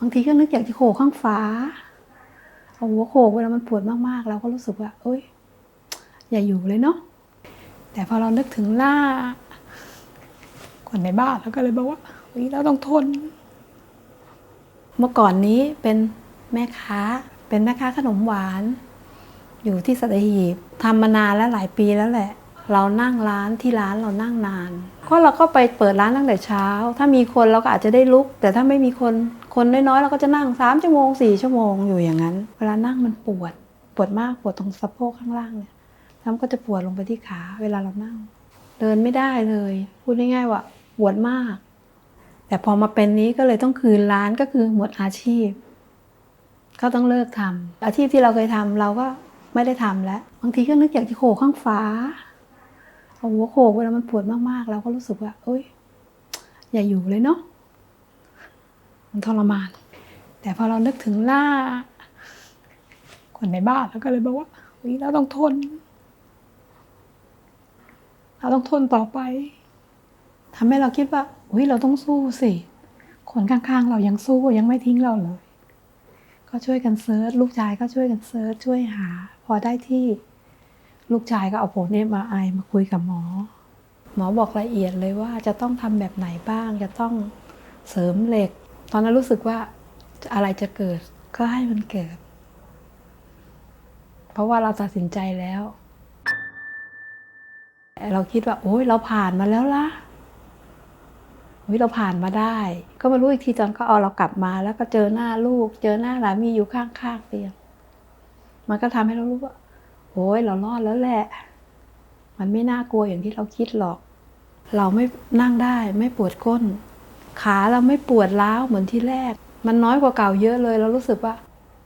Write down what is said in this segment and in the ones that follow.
บางทีก็นึกอยากจะโขกข้างฟ้าเอาหัวโขกเวลามันปวดมากๆ เราก็รู้สึกว่า เอ้ย อย่าอยู่เลยเนาะแต่พอเรานึกถึงล่าคนในบ้านเราก็เลยบอกว่าเฮ้เราต้องทน เมื่อก่อนนี้เป็นแม่ค้า เป็นแม่ค้าขนมหวาน อยู่ที่สัตหีบทำมานานแล้วหลายปีแล้วแหละ เรานั่งร้านที่ร้านเรานั่งนานเพราะเราก็ไปเปิดร้านตั้งแต่เช้า ถ้ามีคนเราก็อาจจะได้ลุก แต่ถ้าไม่มีคน คนน้อยๆเราก็จะนั่งสามชั่วโมงสี่ชั่วโมงอยู่อย่างนั้น เวลานั่งมันปวด ปวดมากปวดตรงสะโพกข้างล่างเนี่ยแล้วก็จะปวดลงไปที่ขาเวลาเรานั่ง เดินไม่ได้เลย พูดง่ายๆว่าปวดมาก แต่พอมาเป็นนี้ก็เลยต้องคืนร้านก็คือหมดอาชีพเขาต้องเลิกทำอาชีพที่เราเคยทำเราก็ไม่ได้ทำแล้ว บางทีก็นึกอยากจะโขกข้างฟ้าเอาหัวโขกเวลามันปวดมากๆ เราก็รู้สึกว่าเอ้ย อย่าอยู่เลยเนาะ มันทรมาน แต่พอเรานึกถึงล่าคนในบ้านเราก็เลยบอกว่าเฮ้ยเราต้องทน เราต้องทนต่อไปทำให้เราคิดว่าเฮ้ยเราต้องสู้สิ คนข้างๆ เรายังสู้ยังไม่ทิ้งเราเลย ก็ช่วยกันเซิร์ชลูกชายก็ช่วยกันเซิร์ชช่วยหา พอได้ที่ลูกชายก็เอาผลเอ็มไอมาคุยกับหมอ หมอบอกละเอียดเลยว่าจะต้องทำแบบไหนบ้าง จะต้องเสริมเหล็ก ตอนนั้นรู้สึกว่าอะไรจะเกิดก็ให้มันเกิด เพราะว่าเราตัดสินใจแล้ว เราคิดว่า โอ้ยเราผ่านมาแล้วล่ะโอ้ยเราผ่านมาได้ ก็มารู้อีกทีตอนเขาเอาเรากลับมา แล้วก็เจอหน้าลูก เจอหน้าสามีอยู่ข้างๆเตียง มันก็ทำให้เรารู้ว่า โอ้ยเรารอดแล้วแหละ มันไม่น่ากลัวอย่างที่เราคิดหรอก เราไม่นั่งได้ไม่ปวดก้น ขาเราไม่ปวดร้าวเหมือนที่แรก มันน้อยกว่าเก่าเยอะเลย เรารู้สึกว่า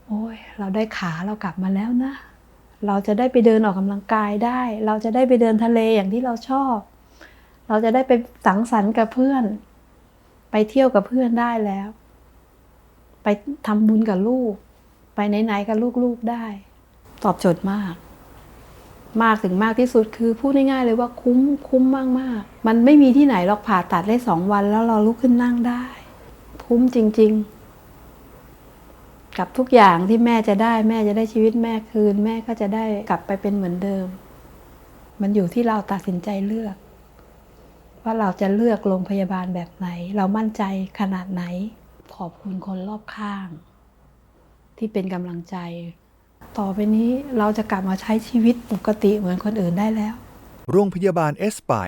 โอ้ยเราได้ขาเรากลับมาแล้วนะ เราจะได้ไปเดินออกกำลังกายได้ เราจะได้ไปเดินทะเลอย่างที่เราชอบ เราจะได้ไปสังสรรค์กับเพื่อน ไปเที่ยวกับเพื่อนได้แล้ว ไปทำบุญกับลูก ไปไหนๆกับลูกๆได้ ตอบโจทย์มาก มากถึงมากที่สุดคือพูดง่ายๆเลยว่าคุ้มคุ้มมากๆ มันไม่มีที่ไหนหรอกผ่าตัดได้สองวันแล้วเราลุกขึ้นนั่งได้ คุ้มจริง ๆ กับทุกอย่างที่แม่จะได้ แม่จะได้ชีวิตแม่คืน แม่ก็จะได้กลับไปเป็นเหมือนเดิม มันอยู่ที่เราตัดสินใจเลือก ว่าเราจะเลือกโรงพยาบาลแบบไหน เรามั่นใจขนาดไหน ขอบคุณคนรอบข้าง ที่เป็นกำลังใจ ต่อไปนี้เราจะกลับมาใช้ชีวิตปกติเหมือนคนอื่นได้แล้ว โรงพยาบาลเอสปาย